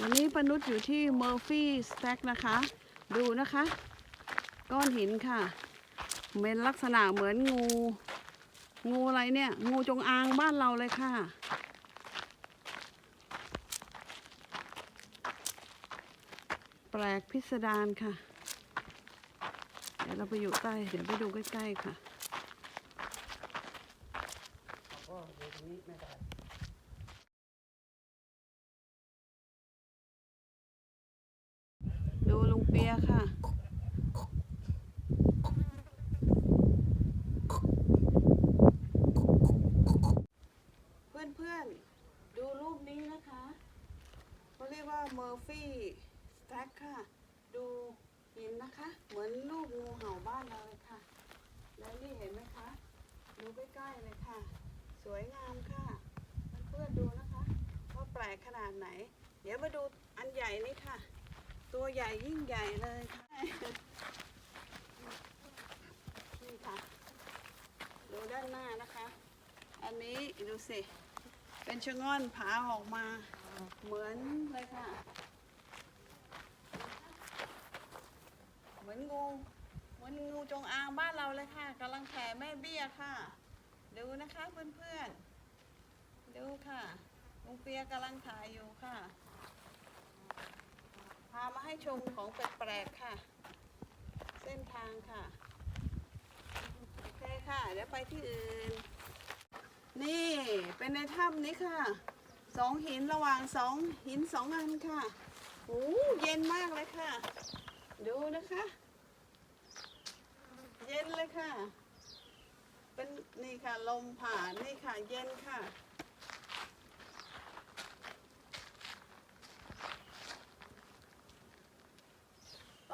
วันนี้ปนุษย์อยู่ที่เมอร์ฟี่สแต็กนะคะ ดูนะคะ ก้อนหินค่ะ เป็นลักษณะเหมือนงู งูอะไรเนี่ย งูจงอางบ้านเราเลยค่ะ แปลกพิสดารค่ะ เดี๋ยวเราไปอยู่ใต้เดี๋ยวไปดูใกล้ๆค่ะ ดูลุงเปียค่ะ เพื่อนๆดูรูปนี้นะคะเขาเรียกว่าเมอร์ฟี่สแต็กค่ะ ดูหินนะคะ เหมือนรูปงูเห่าบ้านเราเลยค่ะ แล้วนี่เห็นไหมคะ ดูใกล้ๆเลยค่ะ สวยงามค่ะ เพื่อนๆดูนะคะว่าแปลกขนาดไหน เดี๋ยวมาดูอันใหญ่นี่ค่ะ ตัวใหญ่ยิ่งใหญ่เลยค่ะนี่ค่ะ ดูด้านหน้านะคะ อันนี้ดูสิ เป็นชะง่อนผาออกมาเหมือนเลยค่ะ เหมือนงู เหมือนงูจงอางบ้านเราเลยค่ะกำลังแผ่แม่เบี้ยค่ะ ดูนะคะเพื่อนๆ ดูค่ะลุงเปียกำลังถ่ายอยู่ค่ะ พามาให้ชมของแปลกๆค่ะ เส้นทางค่ะ โอเคค่ะ เดี๋ยวไปที่อื่น นี่เป็นในถ้ำนี้ค่ะ สองหินระหว่างสองหินสองอันค่ะโอ้เย็นมากเลยค่ะ ดูนะคะ เย็นเลยค่ะ เป็นนี่ค่ะลมผ่านนี่ค่ะ เย็นค่ะ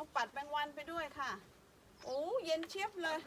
ต้องปัดแมงวันไปด้วยค่ะ โอ้เย็นเชียบเลย